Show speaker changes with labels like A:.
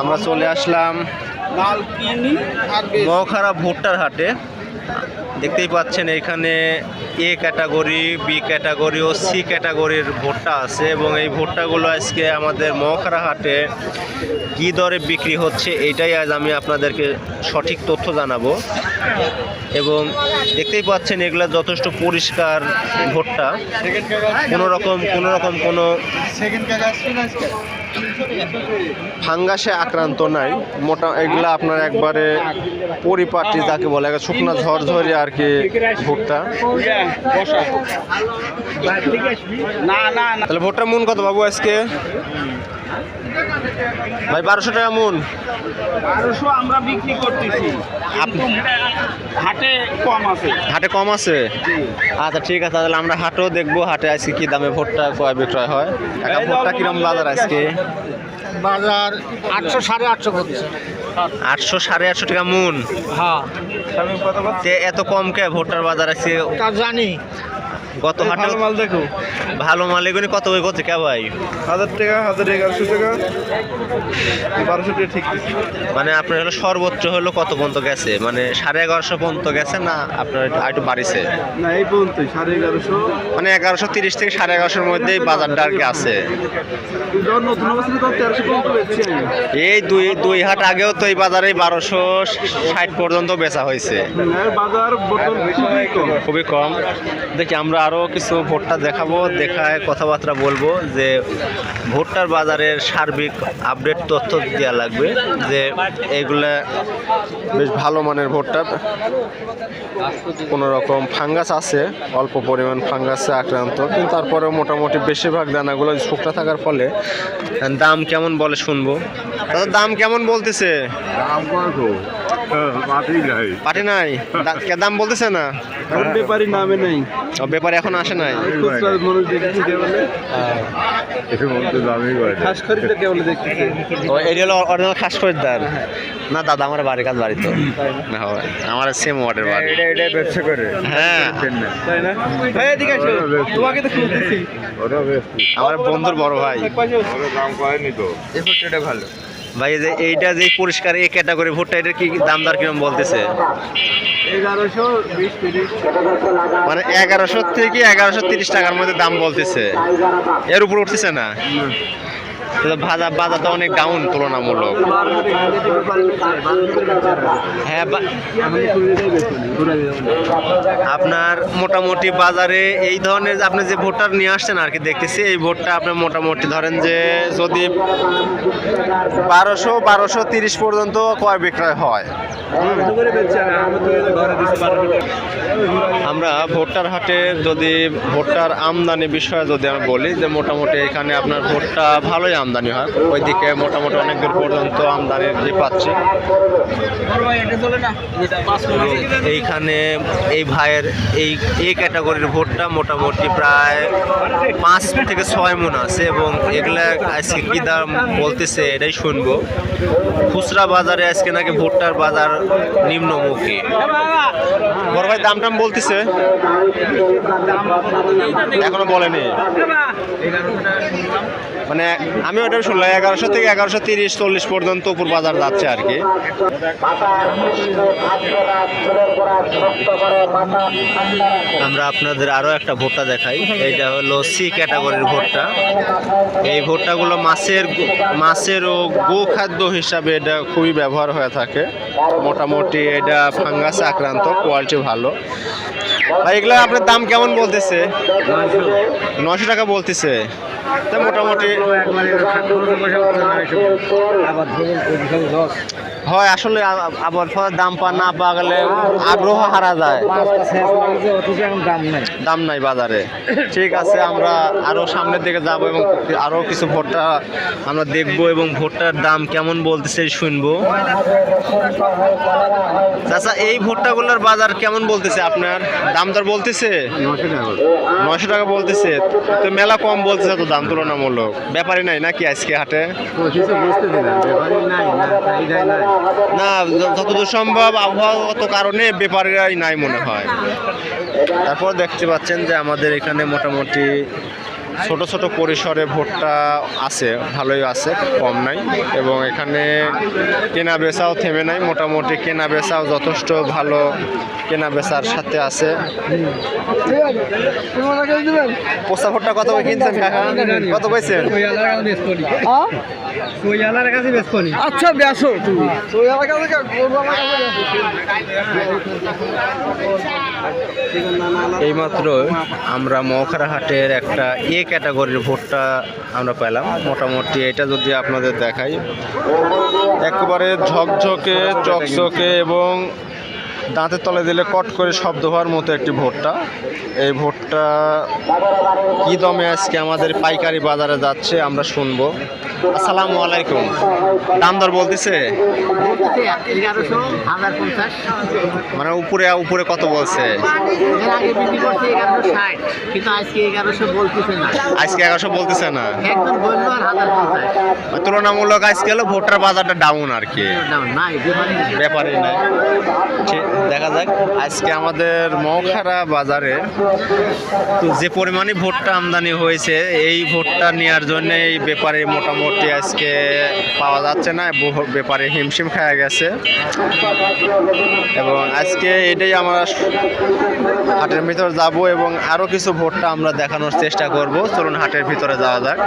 A: আমরা চলে আসলাম মহাখারা ভুট্টার হাটে। দেখতেই পাচ্ছেন এখানে এ ক্যাটাগরি বি ক্যাটাগরি ও সি ক্যাটাগরির ভুট্টা আছে এবং এই ভুট্টাগুলো আজকে আমাদের মহাখারা হাটে কী দরে বিক্রি হচ্ছে এটাই আজ আমি আপনাদেরকে সঠিক তথ্য জানাব। এবং দেখতেই পাচ্ছেন এগুলো যথেষ্ট পরিষ্কার ভুট্টা। কোনো রকম কোনো রকম কোনো ফাঙ্গাসে আক্রান্ত নাই। মোটা এগুলা আপনার একবারে পরিপাটি যাকে বলে শুকনো ঝরঝরি আর কি ভুট্টা। তাহলে ভুট্টা মন কত বাবু আজকে। ভাই বারোশো টাকা মন
B: বারোশো আমরা বিক্রি করতেছি। হাটে কম আছে।
A: হাটে কম আছে? আচ্ছা ঠিক আছে তাহলে আমরা হাটও দেখব হাটে আজকে কি দামে ভুট্টা কয় বিক্রয় হয়? একটা ভুট্টা কিরম বাজার আজকে?
B: বাজার আটশো সাড়ে আটশো করছে
A: আটশো সাড়ে আটশো টাকা মন
B: হ্যাঁ।
A: এত কম কে ভুট্টার বাজার আছে
B: জানি।
A: গত হাটে
B: মাল দেখো।
A: ভালো মাল এগুলি কত করে করছে কে ভাই?
B: হাজার টাকা হাজার এগারোশো টাকা। বারোশো টাকা ঠিক
A: মানে আপনার হলো সর্বোচ্চ হলো কত পর্যন্ত গেছে? মানে সাড়ে এগারোশো পর্যন্ত গেছে না আপনার একটু বাড়িছে?
B: না এই পর্যন্ত সাড়ে এগারোশো।
A: মানে এগারোশো তিরিশ থেকে সাড়ে এগারোশোর মধ্যেই বাজারটা আর কি আছে। এই দুই দুই হাট আগেও তো এই বাজারে বারোশো ষাট পর্যন্ত বেচা হয়েছে।
B: বাজার কম।
A: খুবই কম। দেখি আমরা আরও কিছু ভুট্টা দেখাবো, দেখায় কথাবার্তা বলব যে ভুট্টার বাজারের সার্বিক আপডেট তথ্য দেওয়া লাগবে যে এগুলা বেশ ভালো মানের ভুট্টা। কোনো রকম ফাঙ্গাস আছে, অল্প পরিমাণ ফাঙ্গাসে আক্রান্ত, কিন্তু তারপরেও মোটামুটি বেশিরভাগ দানাগুলো শুকনা থাকার ফলে দাম কেমন বলে শুনব। দাম কেমন বলতেছে?
C: দাম
A: পাটি নাই। দাম বলতেছে না?
B: ব্যাপারী নামে নেই।
A: ব্যাপারে এখন আসে নাই? এটি হলো অরিজিনাল খাস খরিদ্দার না দাদা আমার বাড়ির কাজ বাড়ি তো। আমার সেম ওয়ার্ডের বাড়ি।
C: এটা এটা ব্যবসা করে।
A: হ্যাঁ।
B: তাই না? এই এদিকে আসো। তোমাকে তো খুঁজতেছি
A: আমার বন্ধুর বড় ভাই।
C: দাম করেনি তো।
B: এই ফুটটা ভালো।
A: ভাই যে এইটা যে পরিষ্কার, এই ক্যাটাগরি ভুট্টা, এটার কি দাম দর কীরকম বলতেছে? মানে এগারোশো থেকে এগারোশো তিরিশ টাকার মধ্যে দাম বলতেছে। এর উপর উঠতেছে না? বাজার বাজার তো অনেক ডাউন তুলনামূলক। হ্যাঁ আপনার মোটামুটি বাজারে এই ধরনের আপনি যে ভোটার নিয়ে আসছেন আর কি দেখতেছি, এই ভোটটা আপনার মোটামুটি ধরেন যে যদি বারোশো বারোশো তিরিশ পর্যন্ত ক্রয় বিক্রয় হয়। আমরা ভোট্টার হাটে যদি ভোট্টার আমদানি বিষয়ে যদি আমি বলি, যে মোটামুটি এখানে আপনার ভোটটা ভালোই আমদানি হয়। ওইদিকে মোটামুটি অনেক দূর পর্যন্ত আমদানি যে পাচ্ছি। এইখানে এই ভাইয়ের এই এই ক্যাটাগরির ভোটটা মোটামুটি প্রায় পাঁচ থেকে ছয় মন আছে এবং এগুলা আজকে কী দাম বলতেছে এটাই শুনব। খুচরা বাজারে আজকে নাকি ভুট্টার বাজার নিম্নমুখী। বড় ভাই, দাম টাম বলতেছে? এখনও বলেনি। মানে আমি ওটা শুনলাম এগারোশো থেকে এগারোশো তিরিশ, চল্লিশ পর্যন্ত উপর বাজার যাচ্ছে আর কি। আমরা আপনাদের আরও একটা ভুট্টা দেখাই। এইটা হলো সি ক্যাটাগরির ভুট্টা। এই ভুট্টাগুলো মাছের মাছের ও গো খাদ্য হিসাবে এটা খুবই ব্যবহার হয়ে থাকে। মোটামুটি এটা ফাঙ্গাসে আক্রান্ত, কোয়ালিটি ভালো। ভাই, এগুলো আপনার দাম কেমন বলতেছে? নশো টাকা বলতেছে। তা মোটামুটি হয় আসলে আবার দাম পা না পাওয়া গেলে আগ্রহ হারা যায়। দাম নাই বাজারে। ঠিক আছে, আমরা আরও সামনের দিকে যাব এবং আরও কিছু ভোটটা আমরা দেখব এবং ভোটটার দাম কেমন বলতেছে শুনব। চাচা, এই ভুট্টাগুলোর বাজার কেমন বলতেছে আপনার? দাম দর বলতেছে? নয়শো টাকা বলতেছে। তো মেলা কম বলতেছে তো দাম তুলনামূলক। ব্যাপারই নাই নাকি আজকে হাটে? না, যতদূর সম্ভব আবহাওয়াগত কারণে বেপারেরাই নাই মনে হয়। তারপর দেখতে পাচ্ছেন যে আমাদের এখানে মোটামুটি ছোট ছোট পরিসরে ভোটটা আছে ভালোই আছে কম নাই। এবং এখানে কেনা বেচাও থেমে নাই মোটামুটি কেনা বেচাও যথেষ্ট ভালো কেনা বেচার সাথে আছে। পোস্তা ভুট্টা কত কিনছেন কত কইছেন
B: আচ্ছা বেসো
A: এইমাত্র আমরা মৌখারা হাটের একটা এ ক্যাটাগরির ভোটটা আমরা পেলাম। মোটামুটি এটা যদি আপনাদের দেখাই একবারে ঝকঝকে চকচকে এবং দাঁতের তলে দিলে কট করে শব্দ হওয়ার মতো একটি ভোটটা। এই ভোটটা কি দমে আজকে আমাদের পাইকারি বাজারে যাচ্ছে আমরা শুনব। আসসালামু আলাইকুম। দাম দর বলতেছে? মানে উপরে উপরে কত বলছে?
D: আজকে এগারোশো বলতেছে না।
A: তুলনামূলক আজকে হলো ভোটার বাজারটা ডাউন আর কি।
D: ব্যাপারে নাই।
A: ব্যাপারই নাই। দেখা যাক। আজকে আমাদের মৌখারা বাজারে যে পরিমাণে ভোটটা আমদানি হয়েছে, এই ভোটটা নেওয়ার জন্য এই ব্যাপারে মোটামুটি আজকে পাওয়া যাচ্ছে না ব্যাপারে হিমশিম খাওয়া গেছে। এবং আজকে এটাই আমরা হাটের ভিতর যাব এবং আরও কিছু ভোটটা আমরা দেখানোর চেষ্টা করব। চলুন হাটের ভিতরে যাওয়া যাক।